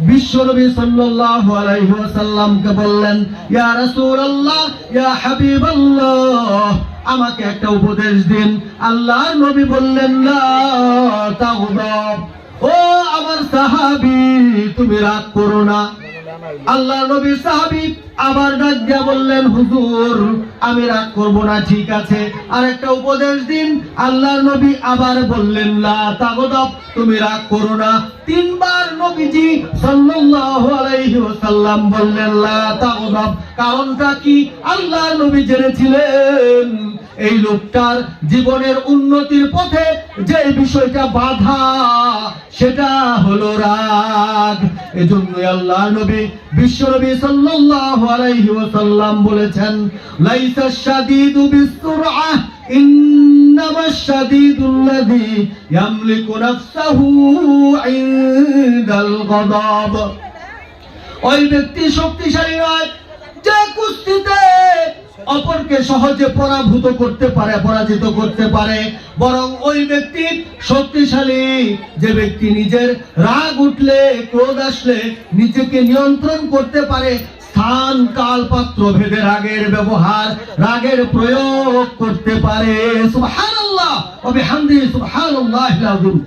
বিশ্বনবী সাল্লাল্লাহু আলাইহি ওয়াসাল্লামকে বললেন, ইয়া রাসূলুল্লাহ, ইয়া হাবিবাল্লাহ, আমাকে একটা উপদেশ দিন। আল্লাহর নবী বললেন না তাগদাব। ও আমার সাহাবী, তুমি রাগ করো না। আল্লাহ নবী সাহাবী আবার ডাক দিয়া বললেন, হুজুর, আমি রাগ করব না, ঠিক আছে। আর একটা উপদেশ দিন। আল্লাহ নবী আবার বললেন, লা তাগদাব, তুমি রাগ করো না। তিনবার নবীজি সাল্লাল্লাহু আলাইহি ওয়াসাল্লাম বললেন, লা তাগদাব, কারণটা কি? আল্লাহ নবী জেনেছিলেন, এই লোকটার জীবনের উন্নতির পথে যে বিষয়টা বাধা, সেটা হলো রাগ। এজন্য আল্লাহ নবী, বিশ্ব নবী সাল্লাল্লাহু আলাইহি ওয়াসাল্লাম বলেছেন, লাইসা শাদীদু গদাব। ওই ব্যক্তি শক্তিশালী নয়, যে কুস্তিতে অপরকে সহজে পরাভূত করতে পারে, পরাজিত করতে পারে। বরং ওই ব্যক্তি শক্তিশালী। যে ব্যক্তি নিজের রাগ উঠলে, ক্রোধ আসলে নিজেকে নিয়ন্ত্রণ করতে পারে, স্থান কাল পাত্র ভেদে রাগের ব্যবহার, রাগের প্রয়োগ করতে পারে। সুবহানাল্লাহ। সুবহানাল্লাহিল আযীম।